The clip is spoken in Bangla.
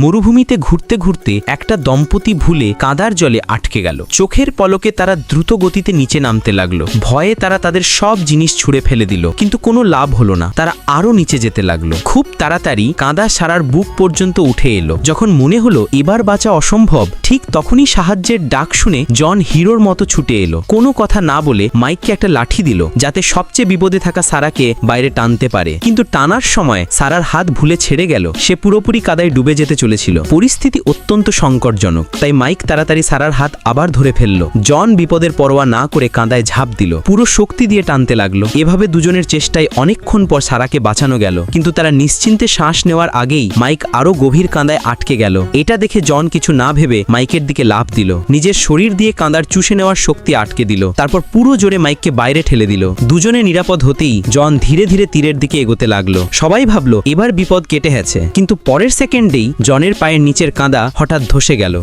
মরুভূমিতে ঘুরতে ঘুরতে একটা দম্পতি ভুলে কাদার জলে আটকে গেল। চোখের পলকে তারা দ্রুত গতিতে নিচে নামতে লাগল। ভয়ে তারা তাদের সব জিনিস ছুঁড়ে ফেলে দিল, কিন্তু কোনো লাভ হলো না। তারা আরও নিচে যেতে লাগল। খুব তাড়াতাড়ি কাদা সারার বুক পর্যন্ত উঠে এলো। যখন মনে হলো এবার বাঁচা অসম্ভব, ঠিক তখনই সাহায্যের ডাক শুনে জন হিরোর মতো ছুটে এলো। কোনো কথা না বলে মাইককে একটা লাঠি দিল, যাতে সবচেয়ে বিপদে থাকা সারাকে বাইরে টানতে পারে। কিন্তু টানার সময় সারার হাত ভুলে ছেড়ে গেল। সে পুরোপুরি কাদায় ডুবে যেতে চলেছিল। পরিস্থিতি অত্যন্ত সংকটজনক, তাই মাইক তাড়াতাড়ি সারার হাত আবার ধরে ফেলল। জন বিপদের পরোয়া না করে কাঁদায় ঝাঁপ দিল। পুরো শক্তি দিয়ে টানতে লাগল। এভাবে দুজনের চেষ্টায় অনেকক্ষণ পর সারাকে বাঁচানো গেল। কিন্তু তারা নিশ্চিন্তে শ্বাস নেওয়ার আগেই মাইক আরও গভীর কাঁদায় আটকে গেল। এটা দেখে জন কিছু না ভেবে মাইকের দিকে লাফ দিল। নিজের শরীর দিয়ে কাঁদার চুষে নেওয়ার শক্তি আটকে দিল। তারপর পুরো জোরে মাইককে বাইরে ঠেলে দিল। দুজনে নিরাপদ হতেই জন ধীরে ধীরে তীরের দিকে এগোতে লাগল। সবাই ভাবলো, এবার বিপদ কেটে গেছে। কিন্তু পরের সেকেন্ডেই জনের পায়ের নিচের কাঁদা হঠাৎ ধসে গেল।